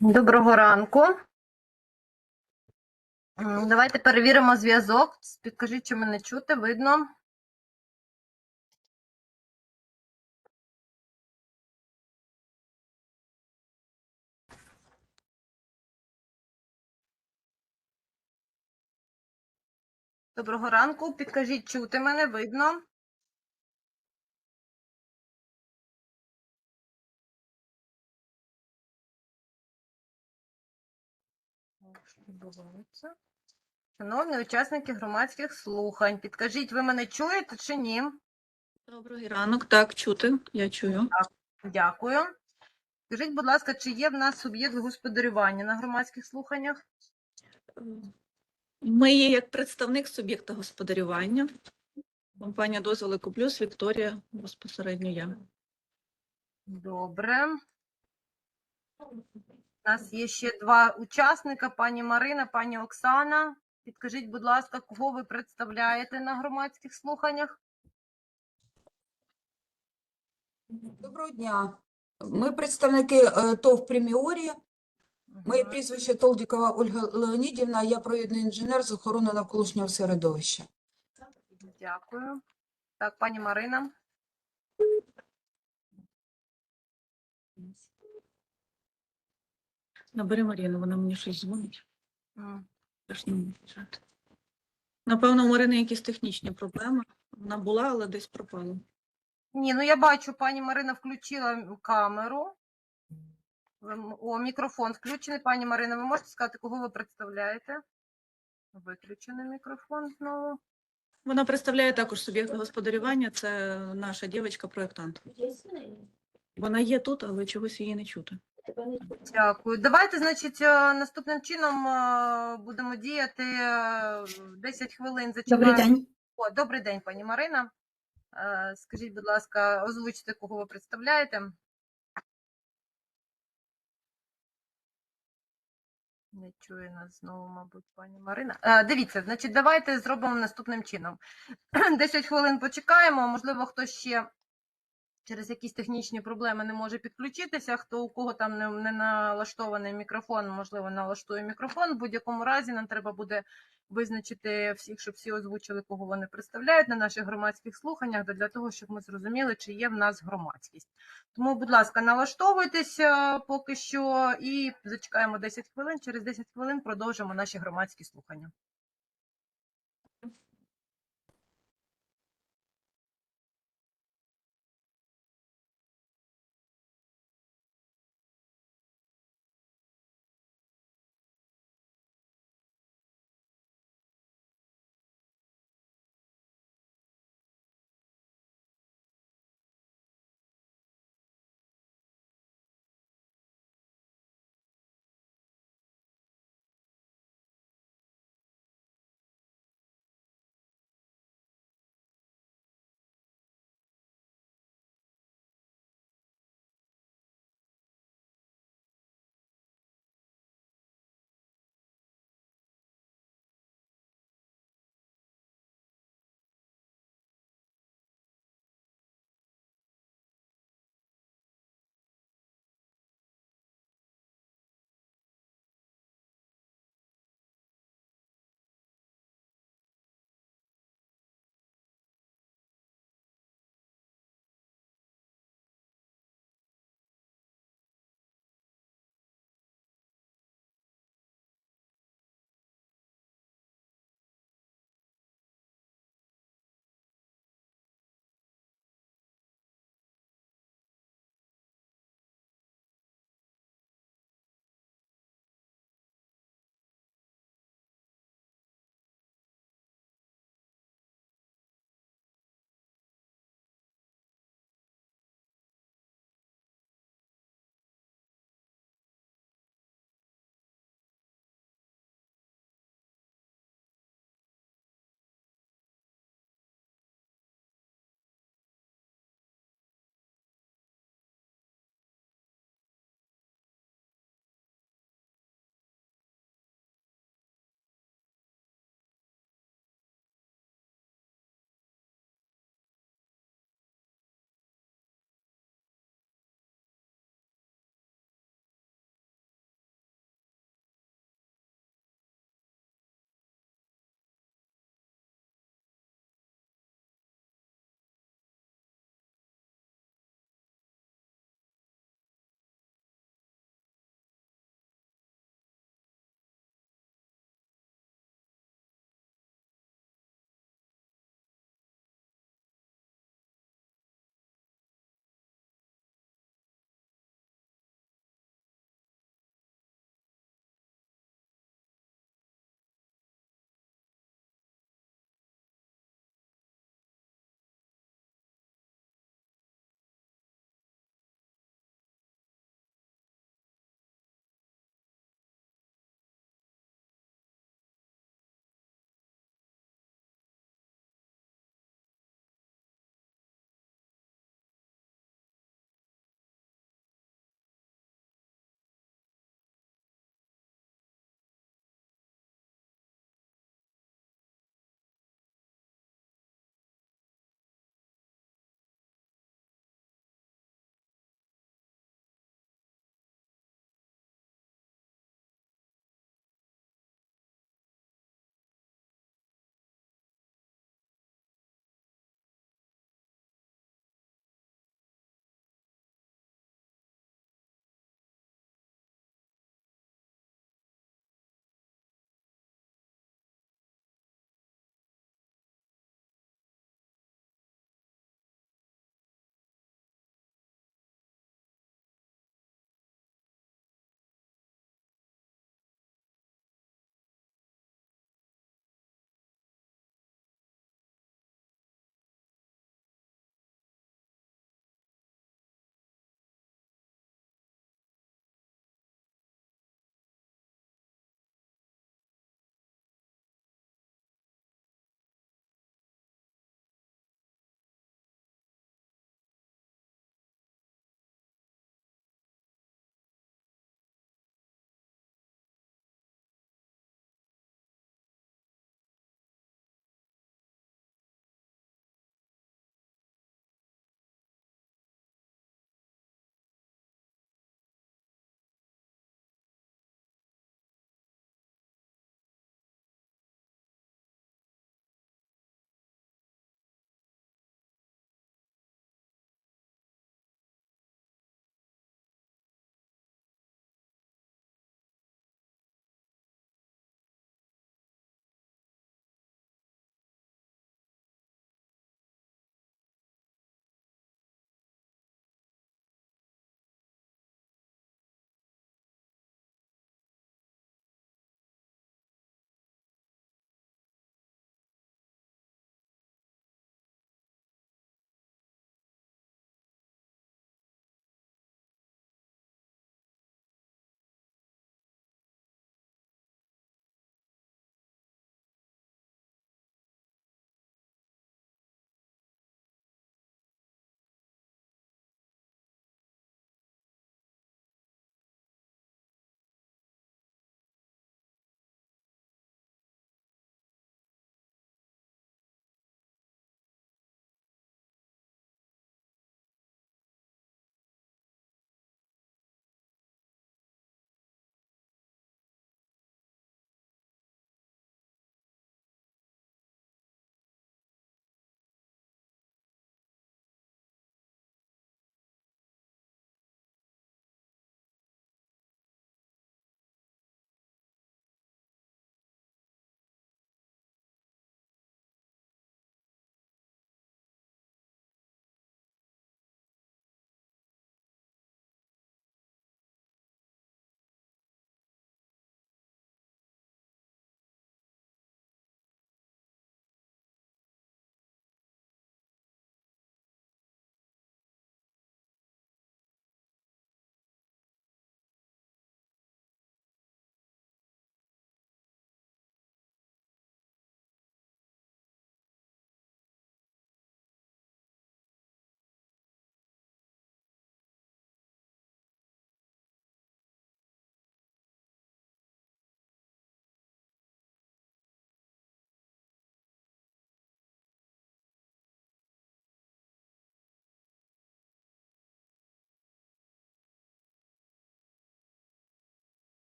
Доброго ранку. Давайте перевіримо зв'язок. Підкажіть, чи мене чути, видно. Доброго ранку. Підкажіть, чути мене, видно. Відбувається? Шановні учасники громадських слухань, підкажіть, ви мене чуєте чи ні? Добрий ранок, так, чути, я чую. Дякую. Скажіть, будь ласка, чи є в нас суб'єкт господарювання на громадських слуханнях? Ми є як представник суб'єкта господарювання. Компанія дозволи Куплюс, Вікторія, безпосередньо я. Добре. У нас є ще два учасника: пані Марина, пані Оксана. Підкажіть, будь ласка, кого ви представляєте на громадських слуханнях? Доброго дня. Ми представники е, ТОВ Преміорі. Моє прізвище Толдікова Ольга Леонідівна, я провідний інженер з охорони навколишнього середовища. Дякую. Так, пані Марина. Набери Маріну, вона мені щось дзвонить. М. Теж не можу. Напевно, у Марини якісь технічні проблеми. Вона була, але десь пропала. Ні, ну я бачу, пані Марина включила камеру. Ви О, мікрофон включений. Пані Марина, ви можете сказати, кого ви представляєте? Виключений мікрофон знову. Вона представляє також суб'єкт господарювання, це наша дівчинка-проєктант. Вона є тут, але чогось її не чути. Дякую. Давайте, значить, е, наступним чином е, будемо діяти е, 10 хвилин. Зачекаємо. Добрий день. О, добрий день, пані Марина. Е, Скажіть, будь ласка, озвучте, кого ви представляєте. Не чує нас знову, мабуть, пані Марина. Е, Дивіться, значить, давайте зробимо наступним чином. 10 хвилин почекаємо, можливо, хтось ще через якісь технічні проблеми не може підключитися. Хто у кого там не, не налаштований мікрофон, можливо, налаштує мікрофон. В будь-якому разі нам треба буде визначити всіх, щоб всі озвучили, кого вони представляють на наших громадських слуханнях, для того, щоб ми зрозуміли, чи є в нас громадськість. Тому, будь ласка, налаштовуйтеся поки що і зачекаємо 10 хвилин. Через 10 хвилин продовжимо наші громадські слухання.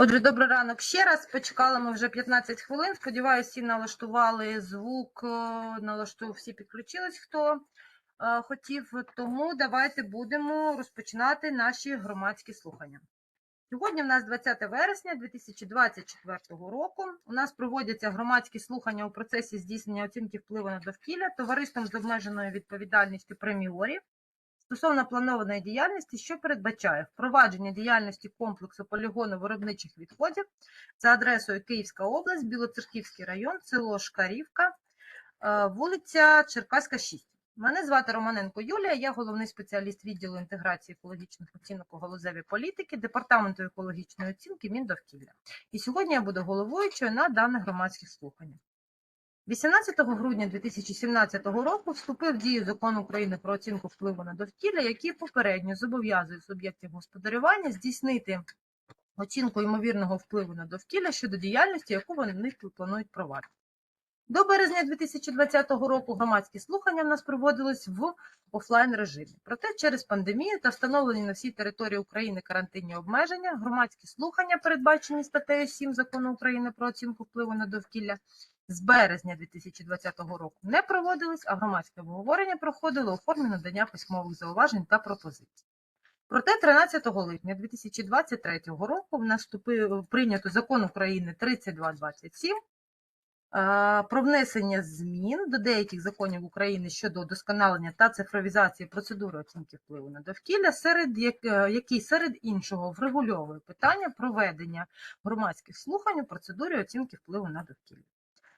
Отже, добрий ранок ще раз. Почекали ми вже 15 хвилин. Сподіваюся, всі налаштували звук, е, налаштував, всі підключились, хто е, хотів. Тому давайте будемо розпочинати наші громадські слухання. Сьогодні в нас 20 вересня 2024 року. У нас проводяться громадські слухання у процесі здійснення оцінки впливу на довкілля товариством з обмеженою відповідальністю преміорі стосовно планованої діяльності, що передбачає впровадження діяльності комплексу полігону виробничих відходів за адресою Київська область, Білоцерківський район, село Шкарівка, е, вулиця Черкаська, 6. Мене звати Романенко Юлія, я головний спеціаліст відділу інтеграції екологічних оцінок у галузевій політики Департаменту екологічної оцінки Міндовкілля. І сьогодні я буду головуючою на даних громадських слуханнях. 18 грудня 2017 року вступив в дію закон України про оцінку впливу на довкілля, який попередньо зобов'язує суб'єктів господарювання здійснити оцінку ймовірного впливу на довкілля щодо діяльності, яку вони планують провадити. До березня 2020 року громадські слухання в нас проводились в офлайн режимі. Проте через пандемію та встановлені на всій території України карантинні обмеження, громадські слухання, передбачені статтею 7 закону України про оцінку впливу на довкілля, з березня 2020 року не проводились, а громадське обговорення проходило у формі надання письмових зауважень та пропозицій. Проте 13 липня 2023 року в нас вступив прийнято закон України 3227 е, про внесення змін до деяких законів України щодо удосконалення та цифровізації процедури оцінки впливу на довкілля, серед е, який серед іншого врегульовує питання проведення громадських слухань у процедурі оцінки впливу на довкілля.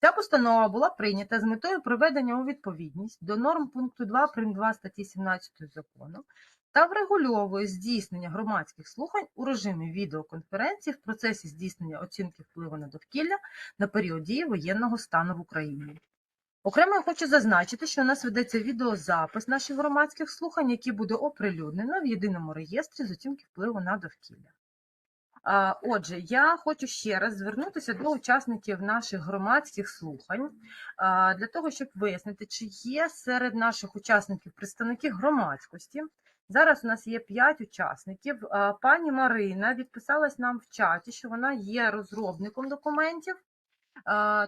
Ця постанова була прийнята з метою приведення у відповідність до норм пункту 2 прим. 2 статті 17 закону та врегульовує здійснення громадських слухань у режимі відеоконференції в процесі здійснення оцінки впливу на довкілля на період дії воєнного стану в Україні. Окремо я хочу зазначити, що у нас ведеться відеозапис наших громадських слухань, які буде оприлюднено в єдиному реєстрі з оцінки впливу на довкілля. Отже, я хочу ще раз звернутися до учасників наших громадських слухань для того, щоб вияснити, чи є серед наших учасників представники громадськості. Зараз у нас є 5 учасників. Пані Марина відписалась нам в чаті, що вона є розробником документів,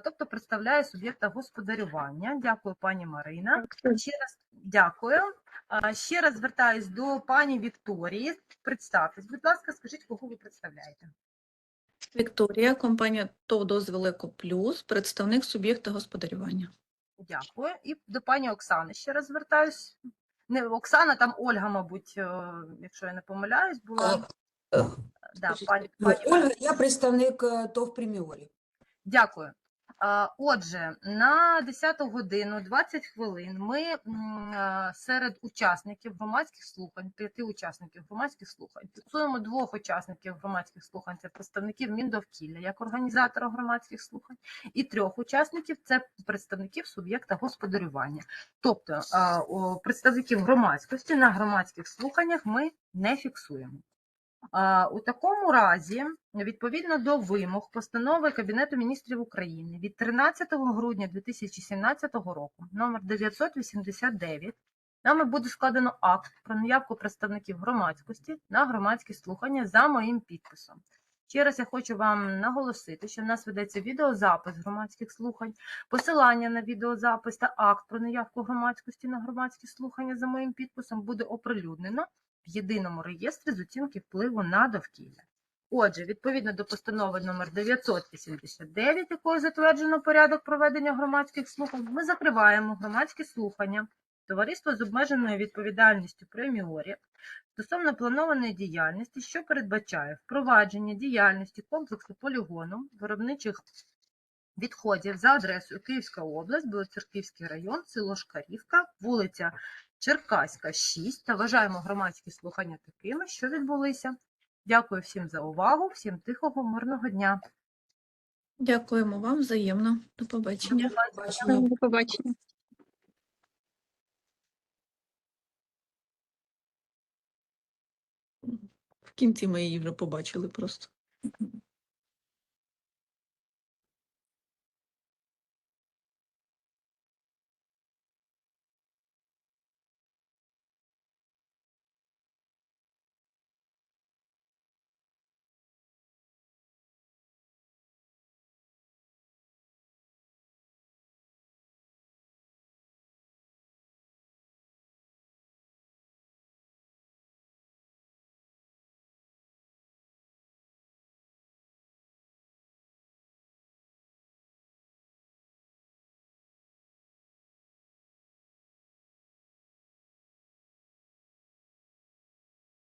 тобто представляє суб'єкта господарювання. Дякую, пані Марина. Ще раз дякую. Ще раз звертаюсь до пані Вікторії. Представтесь, будь ласка, скажіть, кого ви представляєте? Вікторія, компанія ТОВ «Дозвіл Еко Плюс», представник суб'єкта господарювання. Дякую. І до пані Оксани ще раз звертаюсь. Не Оксана, там Ольга, мабуть, е, якщо я не помиляюсь, була. Е, Да, пані, е, пані Ольга, я представник е, ТОВ Преміорі. Дякую. Отже, на 10 годину 20 хвилин ми серед учасників громадських слухань, п'яти учасників громадських слухань, фіксуємо двох учасників громадських слухань, це представників Міндовкілля як організатора громадських слухань, і трьох учасників це представників суб'єкта господарювання. Тобто представників громадськості на громадських слуханнях ми не фіксуємо. У такому разі, відповідно до вимог постанови Кабінету міністрів України від 13 грудня 2017 року, номер 989, нами буде складено акт про наявку представників громадськості на громадські слухання за моїм підписом. Ще раз я хочу вам наголосити, що в нас ведеться відеозапис громадських слухань, посилання на відеозапис та акт про наявку громадськості на громадські слухання за моїм підписом буде оприлюднено в єдиному реєстрі з оцінки впливу на довкілля. Отже, відповідно до постанови номер 989, якою затверджено порядок проведення громадських слухань, ми закриваємо громадські слухання Товариства з обмеженою відповідальністю преміорі стосовно планованої діяльності, що передбачає впровадження діяльності комплексу полігону виробничих відходів за адресою Київська область, Білоцерківський район, село Шкарівка, вулиця Черкаська, 6 та вважаємо громадські слухання такими, що відбулися. Дякую всім за увагу, всім тихого, мирного дня. Дякуємо вам взаємно. До побачення. Бачення. До побачення. В кінці ми її вже побачили просто.